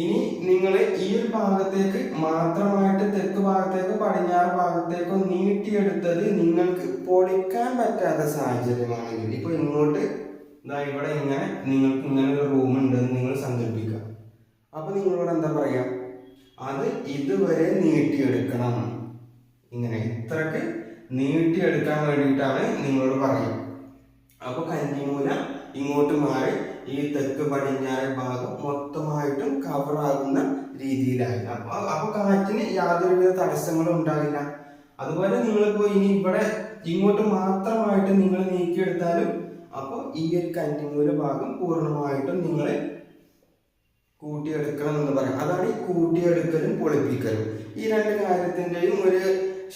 [SPEAKER 1] ഇനി നിങ്ങൾ ഈ ഒരു ഭാഗത്തേക്ക് മാത്രമായിട്ട് തെക്ക് ഭാഗത്തേക്ക് പടിഞ്ഞാറ് ഭാഗത്തേക്കോ നീട്ടിയെടുത്തത് നിങ്ങൾക്ക് പൊളിക്കാൻ പറ്റാത്ത സാഹചര്യമാണെങ്കിൽ ഇപ്പൊ ഇങ്ങോട്ട് ഇതാ ഇവിടെ ഇങ്ങനെ നിങ്ങൾക്ക് ഇങ്ങനെ ഒരു റൂം ഉണ്ടെന്ന് നിങ്ങൾ സങ്കല്പിക്കുക. അപ്പൊ നിങ്ങളോട് എന്താ പറയാ? അത് ഇതുവരെ നീട്ടിയെടുക്കണം. ഇങ്ങനെ ഇത്രക്ക് നീട്ടിയെടുക്കാൻ വേണ്ടിയിട്ടാണ് നിങ്ങളോട് പറയുക അപ്പൊ കഞ്ഞിമൂല ഇങ്ങോട്ട് മാറി ഈ തെക്ക് പടിഞ്ഞാറ് ഭാഗം മൊത്തമായിട്ടും കവർ ആകുന്ന അപ്പൊ അപ്പൊ കാറ്റിന് യാതൊരുവിധ തടസ്സങ്ങളും ഉണ്ടാകില്ല അതുപോലെ നിങ്ങളിപ്പോ ഇനി ഇവിടെ ഇങ്ങോട്ട് മാത്രമായിട്ട് നിങ്ങൾ നീക്കിയെടുത്താലും അപ്പൊ ഈ ഒരു കന്നിമൂല ഭാഗം പൂർണമായിട്ടും നിങ്ങൾ കൂട്ടിയെടുക്കണം എന്ന് പറയാം. അതാണ് ഈ കൂട്ടിയെടുക്കലും പൊളിപ്പിക്കലും. ഈ രണ്ട് കാര്യത്തിന്റെയും ഒരു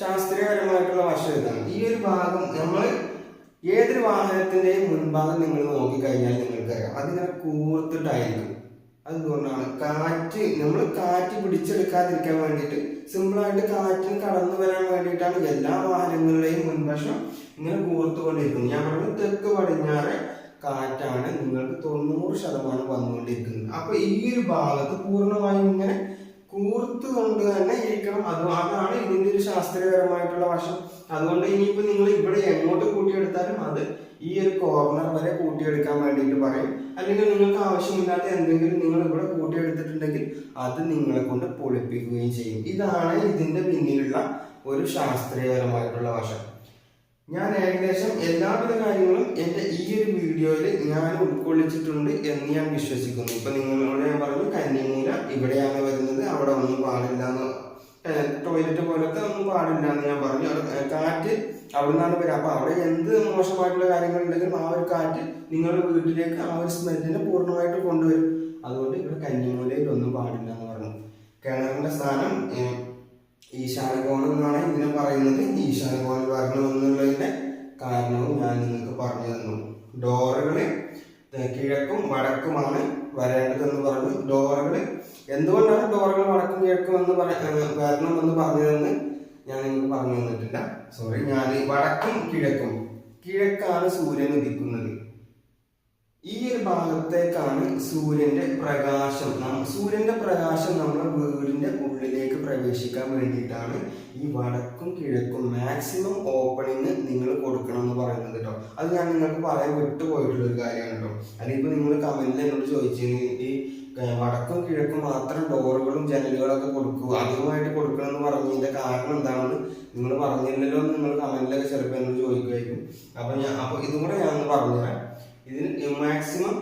[SPEAKER 1] ശാസ്ത്രീയപരമായിട്ടുള്ള വശം ഇതാണ്. ഈ ഒരു ഭാഗം നമ്മൾ ഏതൊരു വാഹനത്തിന്റെയും മുൻഭാഗം നിങ്ങൾ നോക്കിക്കഴിഞ്ഞാൽ നിങ്ങൾക്കറിയാം. അതിങ്ങനെ കൂർത്തിട്ടായിരിക്കും. അതുകൊണ്ടാണ് കാറ്റ് നമ്മൾ കാറ്റ് പിടിച്ചെടുക്കാതിരിക്കാൻ വേണ്ടിയിട്ട് സിമ്പിളായിട്ട് കാറ്റിന് കടന്നു വരാൻ വേണ്ടിയിട്ടാണ് എല്ലാ വാഹനങ്ങളുടെയും മുൻവശം ഇങ്ങനെ കൂർത്തുകൊണ്ടിരിക്കുന്നത്. ഞാൻ പറഞ്ഞു തെക്ക് പടിഞ്ഞാറ് കാറ്റാണ് നിങ്ങൾക്ക് തൊണ്ണൂറ് ശതമാനം വന്നുകൊണ്ടിരിക്കുന്നത്. അപ്പൊ ഈ ഒരു ഭാഗത്ത് പൂർണമായും ഇങ്ങനെ കൂർത്തുകൊണ്ട് തന്നെ ഇരിക്കണം. അത് അതാണ് ഇതിന്റെ ഒരു ശാസ്ത്രീയപരമായിട്ടുള്ള വശം. അതുകൊണ്ട് ഇനിയിപ്പോ നിങ്ങൾ ഇവിടെ എങ്ങോട്ട് കൂട്ടിയെടുത്താലും അത് ഈ ഒരു കോർണർ വരെ കൂട്ടിയെടുക്കാൻ വേണ്ടിയിട്ട് പറയും. അല്ലെങ്കിൽ നിങ്ങൾക്ക് ആവശ്യമില്ലാത്ത എന്തെങ്കിലും നിങ്ങൾ ഇവിടെ കൂട്ടിയെടുത്തിട്ടുണ്ടെങ്കിൽ അത് നിങ്ങളെ കൊണ്ട് പൊളിപ്പിക്കുകയും ചെയ്യും. ഇതാണ് ഇതിന്റെ പിന്നിലുള്ള ഒരു ശാസ്ത്രീയപരമായിട്ടുള്ള വശം. ഞാൻ ഏകദേശം എല്ലാവിധ കാര്യങ്ങളും എന്റെ ഈ ഒരു വീഡിയോയിൽ ഞാൻ ഉൾക്കൊള്ളിച്ചിട്ടുണ്ട് എന്ന് ഞാൻ വിശ്വസിക്കുന്നു. ഇപ്പൊ നിങ്ങളോട് ഞാൻ പറഞ്ഞു കന്നിമൂല ഇവിടെയാണ് വരുന്നത് അവിടെ ഒന്നും പാടില്ല എന്ന് ടോയ്ലറ്റ് പോലത്തെ ഒന്നും പാടില്ല എന്ന് ഞാൻ പറഞ്ഞു. കാറ്റ് അവിടെ നിന്നാണ് വരിക അപ്പൊ അവിടെ എന്ത് മോശമായിട്ടുള്ള കാര്യങ്ങൾ ഉണ്ടെങ്കിലും ആ ഒരു കാറ്റ് നിങ്ങളുടെ വീട്ടിലേക്ക് ആ ഒരു സ്മെല്ലിനെ പൂർണമായിട്ട് കൊണ്ടുവരും. അതുകൊണ്ട് ഇവിടെ കഞ്ഞിമൂലയിൽ ഒന്നും പാടില്ല എന്ന് പറഞ്ഞു. കിണറിന്റെ സ്ഥാനം ഈശാന ഈശാനകോണം എന്നാണ് ഇതിനെ പറയുന്നത്. ഈശാനകോണം വരണം എന്നുള്ളതിന്റെ കാരണവും ഞാൻ നിങ്ങൾക്ക് പറഞ്ഞു തന്നു. ഡോറുകൾ കിഴക്കും വടക്കുമാണ് വരേണ്ടതെന്ന് പറഞ്ഞു. ഡോറുകൾ എന്തുകൊണ്ടാണ് ഡോറുകൾ വടക്കും കിഴക്കും എന്ന് വരണം എന്ന് പറഞ്ഞതെന്ന് ഞാൻ നിങ്ങൾക്ക് പറഞ്ഞു തന്നിട്ടില്ല. സോറി ഞാൻ വടക്കും കിഴക്കും കിഴക്കാണ് സൂര്യൻ ഉദിക്കുന്നത്. ഈ ഒരു ഭാഗത്തേക്കാണ് സൂര്യന്റെ പ്രകാശം. സൂര്യന്റെ പ്രകാശം നമ്മുടെ വീടിന്റെ ഉള്ളിലേക്ക് പ്രവേശിക്കാൻ വേണ്ടിയിട്ടാണ് ഈ വടക്കും കിഴക്കും മാക്സിമം ഓപ്പണിങ് നിങ്ങൾ കൊടുക്കണം എന്ന് പറയുന്നത് കേട്ടോ. അത് ഞാൻ നിങ്ങൾക്ക് പറയാൻ വിട്ടുപോയിട്ടുള്ള ഒരു കാര്യമാണ് കേട്ടോ. അല്ലെങ്കിൽ നിങ്ങൾ കമന്റിൽ എന്നോട് ചോദിച്ചു ഈ വടക്കും കിഴക്കും മാത്രം ഡോറുകളും ജനലുകളൊക്കെ കൊടുക്കുക അധികമായിട്ട് കൊടുക്കണം എന്ന് പറഞ്ഞതിന്റെ കാരണം എന്താണെന്ന് നിങ്ങൾ പറഞ്ഞില്ലല്ലോ എന്ന് നിങ്ങൾ കമന്റിലൊക്കെ ചിലപ്പോൾ എന്നോട് ചോദിക്കുമായിരിക്കും. അപ്പൊ ഞാൻ അപ്പൊ ഇതും കൂടെ ഞാൻ പറഞ്ഞുതരാം. ഇതിന് മാക്സിമം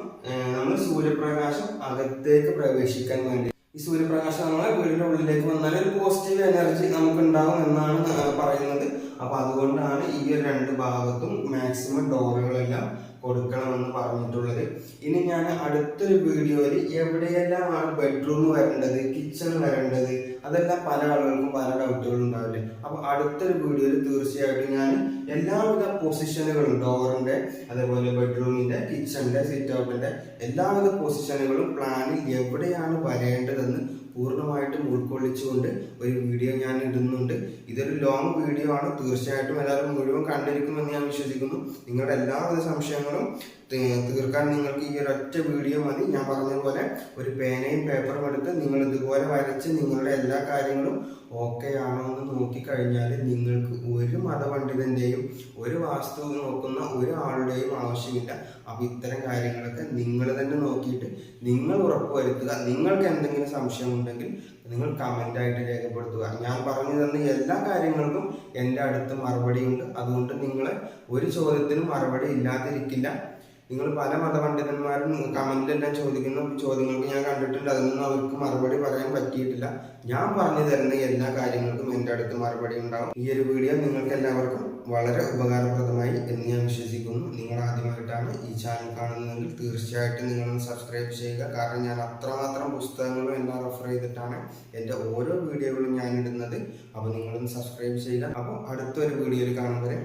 [SPEAKER 1] നമ്മൾ സൂര്യപ്രകാശം അകത്തേക്ക് പ്രവേശിക്കാൻ വേണ്ടി ഈ സൂര്യപ്രകാശം നമ്മളെ വീടിന്റെ ഉള്ളിലേക്ക് വന്നാൽ ഒരു പോസിറ്റീവ് എനർജി നമുക്ക് ഉണ്ടാവും എന്നാണ് പറയുന്നത്. അപ്പൊ അതുകൊണ്ടാണ് ഈ രണ്ട് ഭാഗത്തും മാക്സിമം ഡോറുകളെല്ലാം കൊടുക്കണമെന്ന് പറഞ്ഞിട്ടുള്ളത്. ഇനി ഞാൻ അടുത്തൊരു വീഡിയോയിൽ എവിടെയെല്ലാമാണ് ബെഡ്റൂം വരേണ്ടത് കിച്ചൺ വരേണ്ടത് അതെല്ലാം പല ആളുകൾക്കും പല ഡൗട്ടുകളും ഉണ്ടാവില്ലേ? അപ്പൊ അടുത്തൊരു വീഡിയോയിൽ തീർച്ചയായിട്ടും ഞാൻ എല്ലാവിധ പൊസിഷനുകളും ഡോറിന്റെ അതേപോലെ ബെഡ്റൂമിന്റെ കിച്ചണിന്റെ സിറ്റ് ഔട്ടിന്റെ എല്ലാവിധ പൊസിഷനുകളും പ്ലാനിൽ എവിടെയാണ് വരേണ്ടതെന്ന് പൂർണമായിട്ടും ഉൾക്കൊള്ളിച്ചുകൊണ്ട് ഒരു വീഡിയോ ഞാൻ ഇടുന്നുണ്ട്. ഇതൊരു ലോങ് വീഡിയോ ആണ്. തീർച്ചയായിട്ടും എല്ലാവരും മുഴുവൻ കണ്ടിരിക്കുമെന്ന് ഞാൻ വിശ്വസിക്കുന്നു. നിങ്ങളുടെ എല്ലാവിധ സംശയങ്ങളും തീർക്കാൻ നിങ്ങൾക്ക് ഈ ഒരൊറ്റ വീഡിയോ മതി. ഞാൻ പറഞ്ഞതുപോലെ ഒരു പേനയും പേപ്പറും എടുത്ത് നിങ്ങൾ ഇതുപോലെ വരച്ച് നിങ്ങളുടെ എല്ലാ കാര്യങ്ങളും ഓക്കെ ആണോ എന്ന് നോക്കിക്കഴിഞ്ഞാൽ നിങ്ങൾക്ക് ഒരു മതപണ്ഡിതന്റെയും ഒരു വാസ്തു നോക്കുന്ന ഒരാളുടെയും ആവശ്യമില്ല. അപ്പൊ ഇത്തരം കാര്യങ്ങളൊക്കെ നിങ്ങൾ തന്നെ നോക്കിയിട്ട് നിങ്ങൾ ഉറപ്പുവരുത്തുക നിങ്ങൾക്ക് എന്തെങ്കിലും സംശയം ഉണ്ടെങ്കിൽ നിങ്ങൾ കമന്റ് ആയിട്ട് രേഖപ്പെടുത്തുക. ഞാൻ പറഞ്ഞു തന്ന എല്ലാ കാര്യങ്ങൾക്കും എന്റെ അടുത്ത് മറുപടിയുണ്ട്. അതുകൊണ്ട് നിങ്ങളെ ഒരു ചോദ്യത്തിനും മറുപടി ഇല്ലാതിരിക്കില്ല. നിങ്ങൾ പല മതപണ്ഡിതന്മാരും കമന്റിലെല്ലാം ചോദിക്കുന്ന ചോദ്യങ്ങൾക്ക് ഞാൻ കണ്ടിട്ടുണ്ട്. അതിനൊന്നും അവർക്ക് മറുപടി പറയാൻ പറ്റിയിട്ടില്ല. ഞാൻ പറഞ്ഞു തരുന്ന എല്ലാ കാര്യങ്ങൾക്കും എന്റെ അടുത്ത് മറുപടി ഉണ്ടാവും. ഈ ഒരു വീഡിയോ നിങ്ങൾക്ക് എല്ലാവർക്കും വളരെ ഉപകാരപ്രദമായി എന്ന് ഞാൻ വിശ്വസിക്കുന്നു. നിങ്ങൾ ആദ്യമായിട്ടാണ് ഈ ചാനൽ കാണുന്നതെങ്കിൽ തീർച്ചയായിട്ടും നിങ്ങളൊന്ന് സബ്സ്ക്രൈബ് ചെയ്യുക. കാരണം ഞാൻ അത്രമാത്രം പുസ്തകങ്ങളും എല്ലാം റെഫർ ചെയ്തിട്ടാണ് എന്റെ ഓരോ വീഡിയോകളും ഞാൻ ഇടുന്നത്. അപ്പോൾ നിങ്ങളൊന്ന് സബ്സ്ക്രൈബ് ചെയ്യുക. അപ്പോൾ അടുത്തൊരു വീഡിയോയിൽ കാണും വരെ